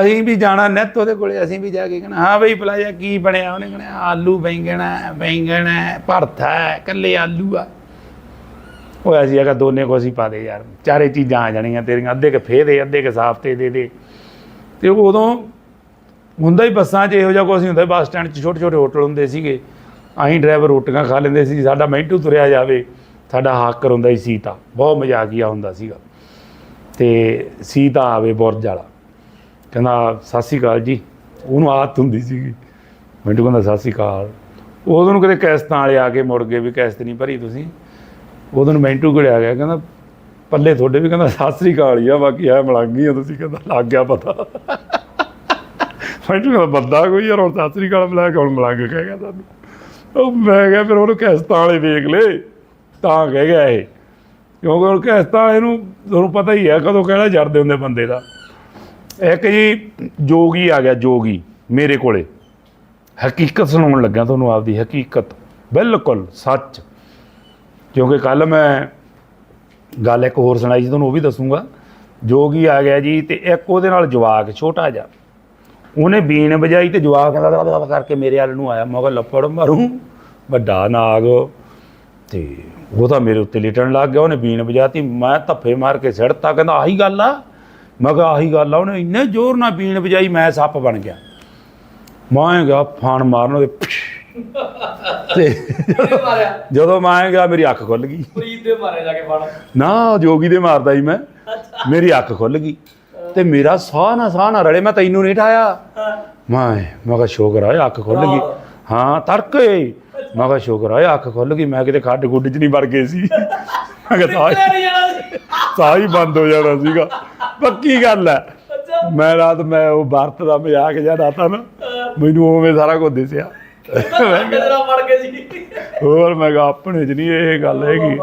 ਅਸੀਂ ਵੀ ਜਾਣਾ ਨਿੱਤ ਉਹਦੇ ਕੋਲੇ, ਅਸੀਂ ਵੀ ਜਾ ਕੇ ਕਹਣਾ, ਹਾਂ ਬਈ ਪਲਾਜਾ ਕੀ ਬਣਿਆ? ਉਹਨੇ ਕਹਣਾ, ਆਲੂ ਬੈਂਗਣਾ ਬੈਂਗਣਾ ਬੈਂਗਣ ਹੈ ਭਰਥਾ ਕੱਲੇ ਆਲੂ ਆ। ਉਹ ਅਸੀਂ ਅਗਾ ਦੋਨੇ ਕੋ ਅਸੀਂ ਪਾ ਦੇ ਯਾਰ, ਚਾਰੇ ਚੀਜ਼ਾਂ ਆ ਜਾਣੀਆਂ ਤੇਰੀਆਂ, ਅੱਧੇ ਕੇ ਫੇ ਦੇ, ਅੱਧੇ ਕੇ ਸਾਫ਼ ਤੇ ਦੇ ਦੇ। ਤੇ ਉਦੋਂ ਹੁੰਦਾ ਹੀ ਬੱਸਾਂ 'ਚ ਇਹੋ ਜਿਹਾ ਕੁਛ ਨਹੀਂ ਹੁੰਦਾ, ਬੱਸ ਸਟੈਂਡ 'ਚ ਛੋਟੇ ਛੋਟੇ ਹੋਟਲ ਹੁੰਦੇ ਸੀਗੇ। ਅਸੀਂ ਡਰਾਈਵਰ ਰੋਟੀਆਂ ਖਾ ਲੈਂਦੇ ਸੀ, ਸਾਡਾ ਮਿੰਟੂ ਤੁਰਿਆ ਜਾਵੇ, ਸਾਡਾ ਹਾਕਰ ਹੁੰਦਾ ਸੀ ਸੀਤਾ, ਬਹੁਤ ਮਜ਼ਾਕੀਆ ਹੁੰਦਾ ਸੀਗਾ। ਤੇ ਸੀਤਾ ਆਵੇ ਬੁਰਜ ਵਾਲਾ। ਕਹਿੰਦਾ, ਸਤਿ ਸ਼੍ਰੀ ਅਕਾਲ ਜੀ। ਉਹਨੂੰ ਆਦਤ ਹੁੰਦੀ ਸੀਗੀ। ਮਿੰਟੂ ਕਹਿੰਦਾ, ਸਤਿ ਸ਼੍ਰੀ ਅਕਾਲ। ਉਦੋਂ ਨੂੰ ਕਦੇ ਕੈਸਤਾਂ ਵਾਲੇ ਆ ਕੇ ਮੁੜ ਗਏ ਵੀ ਕੈਸ਼ਤ ਨਹੀਂ ਭਰੀ ਤੁਸੀਂ। ਉਦੋਂ ਨੂੰ ਮਿੰਟੂ ਕੋਲੇ ਆ ਗਿਆ, ਕਹਿੰਦਾ, ਪੱਲੇ ਤੁਹਾਡੇ ਵੀ, ਕਹਿੰਦਾ, ਸਤਿ ਸ੍ਰੀ ਅਕਾਲ ਹੀ ਆ, ਬਾਕੀ ਆ ਮਲੰਗੀ ਆ ਤੁਸੀਂ, ਕਹਿੰਦਾ, ਲੱਗ ਗਿਆ ਪਤਾ। ਮਿੰਟੂ ਕਹਿੰਦਾ, ਬੰਦਾ ਕੋਈ ਯਾਰ ਹੁਣ ਸਤਿ ਸ੍ਰੀ ਅਕਾਲ ਬੁਲਾ ਕੇ ਹੁਣ ਮਲੰਗ ਕਹਿ ਗਿਆ ਤੁਹਾਨੂੰ। ਉਹ ਮੈਂ ਕਿਹਾ, ਫਿਰ ਉਹਨੂੰ ਕੈਸਤਾਂ ਵਾਲੇ ਵੇਖ ਲਏ ਤਾਂ ਕਹਿ ਗਿਆ ਇਹ। ਕਿਉਂਕਿ ਉਹ ਕੈਸਤਾਂ ਵਾਲੇ ਨੂੰ ਤੁਹਾਨੂੰ ਪਤਾ ਹੀ ਹੈ ਕਦੋਂ ਕਿਹੜਾ ਜੜਦੇ ਹੁੰਦੇ ਬੰਦੇ ਦਾ। ਇੱਕ ਜੀ ਜੋਗੀ ਆ ਗਿਆ, ਜੋਗੀ, ਮੇਰੇ ਕੋਲੇ। ਹਕੀਕਤ ਸੁਣਾਉਣ ਲੱਗਾ ਤੁਹਾਨੂੰ ਆਪਦੀ, ਹਕੀਕਤ। ਬਿਲਕੁਲ ਸੱਚ। ਕਿਉਂਕਿ ਕੱਲ ਮੈਂ ਗੱਲ ਇੱਕ ਹੋਰ ਸੁਣਾਈ ਸੀ, ਤੁਹਾਨੂੰ ਉਹ ਵੀ ਦੱਸੂਗਾ। ਜੋਗੀ ਆ ਗਿਆ ਜੀ ਤੇ ਇੱਕ ਉਹਦੇ ਨਾਲ ਜਵਾਕ ਛੋਟਾ ਜਿਹਾ। ਉਹਨੇ ਬੀਨ ਵਜਾਈ ਤੇ ਜਵਾਕ ਕਹਿੰਦਾ ਦਾ- ਦਾ- ਕਰਕੇ ਮੇਰੇ ਵੱਲ ਨੂੰ ਆਇਆ। ਮਗਰ ਕਿਹਾ, ਲੱਪੜ ਮਾਰੂ, ਵੱਡਾ ਨਾਗ। ਤੇ ਉਹ ਤਾਂ ਮੇਰੇ ਉੱਤੇ ਲਿਟਣ ਲੱਗ ਗਿਆ, ਉਹਨੇ ਬੀਨ ਵਜਾਤੀ। ਮੈਂ ਧੱਫੇ ਮਾਰ ਕੇ ਸਿੜਤਾ ਕਹਿੰਦਾ ਆਹੀ ਗੱਲ ਆ। ਮੈਂ ਕਿਹਾ ਆਹੀ ਗੱਲ ਆ ਉਹਨੇ ਇੰਨੇ ਜ਼ੋਰ ਨਾਲ ਬੀਨ ਵਜਾਈ ਮੈਂ ਸੱਪ ਬਣ ਗਿਆ। ਮੈਂ ਗਿਆ ਫਾਨ ਮਾਰਨ ਉਹਦੇ ਤੇ ਜਦੋਂ ਮੈਂ ਗਿਆ ਮੇਰੀ ਅੱਖ ਖੁੱਲ ਗਈ। ਪ੍ਰੀਤ ਦੇ ਮਾਰਿਆ ਜਾ ਕੇ ਫੜ ਨਾ ਜੋਗੀ ਦੇ ਮਾਰਦਾ ਸੀ ਮੈਂ। ਮੇਰੀ ਅੱਖ ਖੁੱਲ ਗਈ। ਤੇ ਮੇਰਾ ਸਾਹ ਨਾ ਸਾਹ ਨਾ ਰਲੇ ਮੈਂ ਤੈਨੂੰ ਨਹੀਂ ਠਾਇਆ। ਮੈਂ ਮੈਂ ਕਿਹਾ ਸ਼ੁਕਰ ਆ ਅੱਖ ਖੁੱਲ ਗਈ। ਹਾਂ ਤੜਕੇ ਮੈਂ ਕਿਹਾ ਸ਼ੁਕਰ ਆ ਅੱਖ ਖੁੱਲ ਗਈ। ਮੈਂ ਕਿਤੇ ਖੱਡ ਗੁੱਡ ਚ ਨਹੀਂ ਵੜ ਗਏ ਸੀ। ਮੈਂ ਕਿਹਾ ਸਾਹ ਹੀ ਬੰਦ ਹੋ ਜਾਣਾ ਸੀਗਾ। ਪੱਕੀ ਗੱਲ ਹੈ। ਅੱਛਾ। ਮੈਂ ਰਾਤ ਮੈਂ ਉਹ ਵਰਤ ਦਾ ਮਜ਼ਾਕ ਜਿਹਾ ਡਾਤਾ ਨਾ ਮੈਨੂੰ ਉਵੇਂ ਸਾਰਾ ਕੁਝ ਦਿਸਿਆ। ਮੜ ਹੋਰ ਮੈਂ ਕਿਹਾ ਆਪਣੇ ਚ ਨਹੀਂ ਇਹ ਗੱਲ ਹੈਗੀ।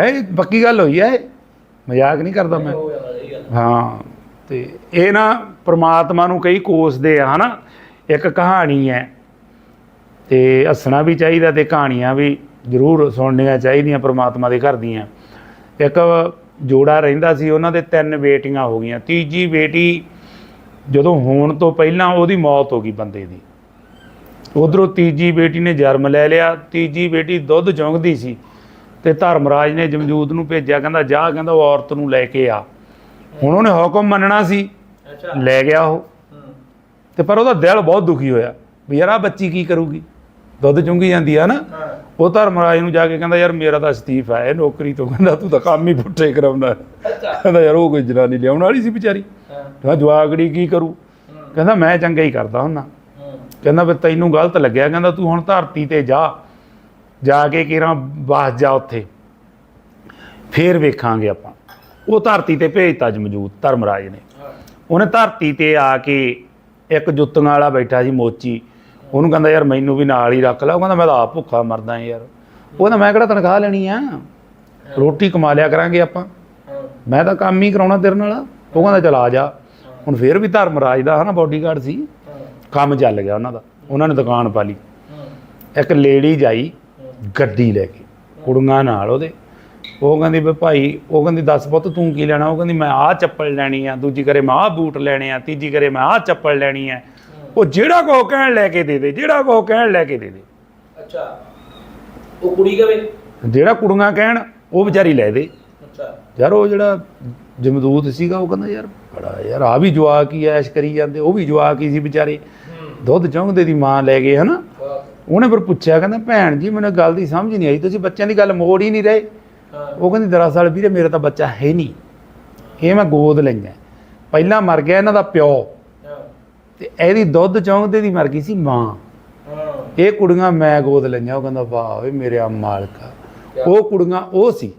ਨਹੀਂ ਪੱਕੀ ਗੱਲ ਹੋਈ ਹੈ। ਮਜ਼ਾਕ ਨਹੀਂ ਕਰਦਾ ਮੈਂ। ਹੋ ਤੇ ਇਹ ਨਾ ਪ੍ਰਮਾਤਮਾ ਨੂੰ ਕਈ ਕੋਸਦੇ ਆ ਹਨਾ। ਇੱਕ ਕਹਾਣੀ ਹੈ। ਤੇ ਹੱਸਣਾ ਵੀ ਚਾਹੀਦਾ ਤੇ ਕਹਾਣੀਆਂ ਵੀ ਜ਼ਰੂਰ ਸੁਣਨੀਆਂ ਚਾਹੀਦੀਆਂ ਪ੍ਰਮਾਤਮਾ ਦੇ ਘਰ ਦੀਆਂ। ਇੱਕ ਜੋੜਾ ਰਹਿੰਦਾ ਸੀ ਉਹਨਾਂ ਦੇ ਤਿੰਨ ਬੇਟੀਆਂ ਹੋ ਗਈਆਂ। ਤੀਜੀ ਬੇਟੀ ਜਦੋਂ ਹੋਣ ਤੋਂ ਪਹਿਲਾਂ ਉਹਦੀ ਮੌਤ ਹੋ ਗਈ ਬੰਦੇ ਦੀ। ਉਧਰੋਂ ਤੀਜੀ ਬੇਟੀ ਨੇ ਜਨਮ ਲੈ ਲਿਆ। ਤੀਜੀ ਬੇਟੀ ਦੁੱਧ ਚੁੰਗਦੀ ਸੀ ਤੇ ਧਰਮਰਾਜ ਨੇ ਜਮਜੂਦ ਨੂੰ ਭੇਜਿਆ ਕਹਿੰਦਾ ਜਾ ਕਹਿੰਦਾ ਉਹ ਔਰਤ ਨੂੰ ਲੈ ਕੇ ਆ। ਹੁਣ ਉਹਨੇ ਹੁਕਮ ਮੰਨਣਾ ਸੀ। ਲੈ ਗਿਆ ਉਹ। ਤੇ ਪਰ ਉਹਦਾ ਦਿਲ ਬਹੁਤ ਦੁਖੀ ਹੋਇਆ ਵੀ ਯਾਰ ਆ ਬੱਚੀ ਕੀ ਕਰੂਗੀ? ਦੁੱਧ ਚੁੰਗੀ ਜਾਂਦੀ ਆ ਨਾ। ਉਹ ਧਰਮਰਾਜ ਨੂੰ ਜਾ ਕੇ ਕਹਿੰਦਾ ਯਾਰ ਮੇਰਾ ਤਾਂ ਅਸਤੀਫਾ ਹੈ ਨੌਕਰੀ ਤੋਂ ਕਹਿੰਦਾ ਤੂੰ ਤਾਂ ਕੰਮ ਹੀ ਪੁੱਠੇ ਕਰਾਉਂਦਾ ਕਹਿੰਦਾ ਯਾਰ ਉਹ ਕੋਈ ਜਨਾਨੀ ਲਿਆਉਣ ਵਾਲੀ ਸੀ ਵਿਚਾਰੀ। ਹਾਂ। ਜਵਾਗੜੀ ਕੀ ਕਰੂ? ਕਹਿੰਦਾ ਮੈਂ ਚੰਗਾ ਹੀ ਕਰਦਾ ਹੁੰਨਾ ਕਹਿੰਦਾ ਵੀ ਤੈਨੂੰ ਗਲਤ ਲੱਗਿਆ। ਕਹਿੰਦਾ ਤੂੰ ਹੁਣ ਧਰਤੀ ਤੇ ਜਾ। ਜਾ ਕੇ ਕਿਰਾਂ ਬਾਸ ਜਾ ਉੱਥੇ। ਫੇਰ ਵੇਖਾਂਗੇ ਆਪਾਂ। ਉਹ ਧਰਤੀ ਤੇ ਭੇਜਤਾ ਜਮਜੂਤ ਧਰਮਰਾਜ ਨੇ। ਉਹਨੇ ਧਰਤੀ ਤੇ ਆ ਕੇ ਇੱਕ ਜੁੱਤੀਆਂ ਵਾਲਾ ਬੈਠਾ ਸੀ ਮੋਚੀ। ਉਹਨੂੰ ਕਹਿੰਦਾ ਯਾਰ ਮੈਨੂੰ ਵੀ ਨਾਲ ਹੀ ਰੱਖ ਲੈ। ਉਹ ਕਹਿੰਦਾ ਮੈਂ ਤਾਂ ਆਪ ਭੁੱਖਾ ਮਰਦਾ ਯਾਰ। ਉਹ ਕਹਿੰਦਾ, ਮੈਂ ਕਿਹੜਾ ਤਨਖਾਹ ਲੈਣੀ ਆ? ਰੋਟੀ ਕਮਾ ਲਿਆ ਕਰਾਂਗੇ ਆਪਾਂ। ਮੈਂ ਤਾਂ ਕੰਮ ਹੀ ਕਰਾਉਣਾ ਤੇਰੇ ਨਾਲ। ਉਹ ਕਹਿੰਦਾ, ਚਲ ਆ ਜਾ। ਹੁਣ ਫੇਰ ਵੀ ਧਰਮਰਾਜ ਦਾ ਹਨਾ ਬਾਡੀਗਾਰਡ ਸੀ। ਕੰਮ ਚੱਲ ਗਿਆ ਉਹਨਾਂ ਦਾ। ਉਹਨਾਂ ਨੇ ਦੁਕਾਨ ਪਾ ਲਈ ਇੱਕ ਲੇਡੀ ਜਾਈ ਗੱਡੀ ਲੈ ਕੇ, ਕੁੜੀਆਂ ਨਾਲ ਉਹਦੇ। ਉਹ ਕਹਿੰਦੀ ਵੀ ਭਾਈ, ਉਹ ਕਹਿੰਦੀ, ਦੱਸ ਪੁੱਤ, ਤੂੰ ਕੀ ਲੈਣਾ? ਉਹ ਕਹਿੰਦੀ, ਮੈਂ ਆਹ ਚੱਪਲ ਲੈਣੀ ਆ। ਦੂਜੀ ਕਰੇ ਮੈਂ ਆਹ ਬੂਟ ਲੈਣੇ ਆ। ਤੀਜੀ ਕਰੇ ਮੈਂ ਆਹ ਚੱਪਲ ਲੈਣੀ ਆ। ਉਹ ਜਿਹੜਾ ਕੋ ਕਹਿਣ ਲੈ ਕੇ ਦੇ ਦੇ ਜਿਹੜਾ ਕੋ ਕਹਿਣ ਲੈ ਕੇ ਦੇ ਦੇ। ਅੱਛਾ ਉਹ ਕੁੜੀ ਕਵੇ ਜਿਹੜਾ ਕੁੜੀਆਂ ਕਹਿਣ ਉਹ ਵਿਚਾਰੀ ਲੈ ਦੇ। ਅੱਛਾ। ਯਾਰ ਉਹ ਜਿਹੜਾ ਜਮਦੂਤ ਸੀਗਾ ਉਹ ਕਹਿੰਦਾ ਯਾਰ ਬੜਾ ਯਾਰ ਆ ਵੀ ਜਵਾਕ ਹੀ ਐਸ਼ ਕਰੀ ਜਾਂਦੇ ਉਹ ਵੀ ਜਵਾਕ ਹੀ ਸੀ ਵਿਚਾਰੇ। ਦੁੱਧ ਚੌਂਕਦੇ ਦੀ ਮਾਂ ਲੈ ਗਏ ਹਨਾ? ਉਹਨੇ ਫਿਰ ਪੁੱਛਿਆ ਕਹਿੰਦਾ ਭੈਣ ਜੀ ਮੈਨੂੰ ਗੱਲ ਦੀ ਸਮਝ ਨਹੀਂ ਆਈ ਤੁਸੀਂ ਬੱਚਿਆਂ ਦੀ ਗੱਲ ਮੋੜ ਹੀ ਨਹੀਂ ਰਹੇ। ਉਹ ਕਹਿੰਦੀ ਦਰਅਸਲ ਵੀਰੇ ਮੇਰਾ ਤਾਂ ਬੱਚਾ ਹੈ ਨਹੀਂ। ਇਹ ਮੈਂ ਗੋਦ ਲਈਆਂ ਪਹਿਲਾਂ ਮਰ ਗਿਆ ਇਹਨਾਂ ਦਾ ਪਿਓ। ਤੇ ਇਹਦੀ ਦੁੱਧ ਚੌਂਕਦੇ ਦੀ ਮਰ ਗਈ ਸੀ ਮਾਂ। ਇਹ ਕੁੜੀਆਂ ਮੈਂ ਗੋਦ ਲਈਆਂ ਉਹ ਕਹਿੰਦਾ ਵਾਹ ਵੇ ਮੇਰੇ ਆ ਮਾਲਕਾ ਉਹ ਕੁੜੀਆਂ ਉਹ ਸੀ।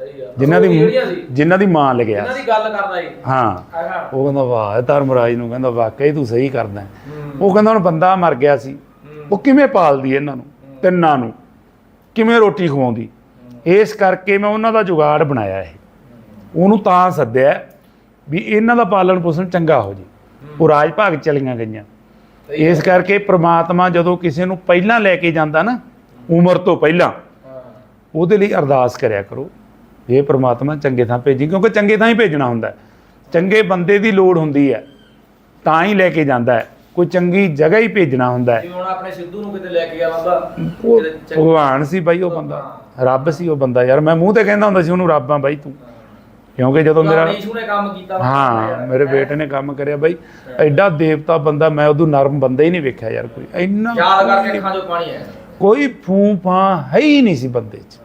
ਸਹੀ ਆ। ਜਿਨ੍ਹਾਂ ਦੀ ਜਿਨ੍ਹਾਂ ਦੀ ਮਾਂ ਲਗਿਆ ਇਹਨਾਂ ਦੀ ਗੱਲ ਕਰਦਾ ਏ ਹਾਂ। ਉਹ ਕਹਿੰਦਾ ਵਾਹ ਇਹ ਧਰਮਰਾਜ ਨੂੰ ਕਹਿੰਦਾ ਵਾਕਈ ਤੂੰ ਸਹੀ ਕਰਦਾ ਉਹ ਕਹਿੰਦਾ ਹੁਣ ਬੰਦਾ ਮਰ ਗਿਆ ਸੀ। ਉਹ ਕਿਵੇਂ ਪਾਲਦੀ ਇਹਨਾਂ ਨੂੰ? ਤਿੰਨਾਂ ਨੂੰ। ਕਿਵੇਂ ਰੋਟੀ ਖਵਾਉਂਦੀ? ਇਸ ਕਰਕੇ ਮੈਂ ਉਹਨਾਂ ਦਾ ਜੁਗਾੜ ਬਣਾਇਆ ਇਹ। ਉਹਨੂੰ ਤਾਂ ਸੱਦਿਆ ਵੀ ਇਹਨਾਂ ਦਾ ਪਾਲਣ ਪੋਸ਼ਣ ਚੰਗਾ ਹੋ ਜੇ। ਉਹ ਰਾਜ ਭਾਗ ਚਲੀਆਂ ਗਈਆਂ। ਇਸ ਕਰਕੇ ਪ੍ਰਮਾਤਮਾ ਜਦੋਂ ਕਿਸੇ ਨੂੰ ਪਹਿਲਾਂ ਲੈ ਕੇ ਜਾਂਦਾ ਨਾ ਉਮਰ ਤੋਂ ਪਹਿਲਾਂ ਉਹਦੇ ਲਈ ਅਰਦਾਸ ਕਰਿਆ ਕਰੋ। ਇਹ ਪ੍ਰਮਾਤਮਾ ਚੰਗੇ ਥਾਂ ਭੇਜੀ ਕਿਉਂਕਿ ਚੰਗੇ ਥਾਂ ਹੀ ਭੇਜਣਾ ਹੁੰਦਾ। ਚੰਗੇ ਬੰਦੇ ਦੀ ਲੋੜ ਹੁੰਦੀ ਹੈ ਤਾਂ ਹੀ ਲੈ ਕੇ ਜਾਂਦਾ ਹੈ। ਕੋਈ ਚੰਗੀ ਜਗ੍ਹਾ ਹੀ ਭੇਜਣਾ ਹੁੰਦਾ ਹੈ। ਜਿਵੇਂ ਹੁਣ ਆਪਣੇ ਸਿੱਧੂ ਨੂੰ ਕਿਤੇ ਲੈ ਕੇ ਗਿਆ ਬੰਦਾ ਭਗਵਾਨ ਸੀ ਬਾਈ ਉਹ ਬੰਦਾ। ਰੱਬ ਸੀ ਉਹ ਬੰਦਾ ਯਾਰ ਮੈਂ ਮੂੰਹ ਤੇ ਕਹਿੰਦਾ ਹੁੰਦਾ ਸੀ ਉਹਨੂੰ ਰੱਬ ਆ ਬਾਈ ਤੂੰ। ਕਿਉਂਕਿ ਜਦੋਂ ਮੇਰਾ ਨੀਸ਼ੂ ਨੇ ਕੰਮ ਕੀਤਾ ਹਾਂ ਮੇਰੇ ਬੇਟੇ ਨੇ ਕੰਮ ਕਰਿਆ ਬਾਈ। ਐਡਾ ਦੇਵਤਾ ਬੰਦਾ ਮੈਂ ਉਦੋਂ ਨਰਮ ਬੰਦਾ ਹੀ ਨਹੀਂ ਵੇਖਿਆ ਯਾਰ ਕੋਈ। ਇੰਨਾ ਯਾਦ ਕਰਕੇ ਅੱਖਾਂ 'ਚੋਂ ਪਾਣੀ ਆਇਆ। ਕੋਈ ਫੂੰ ਫਾਂ ਹੈ ਹੀ ਨਹੀਂ ਸੀ ਬੰਦੇ 'ਚ।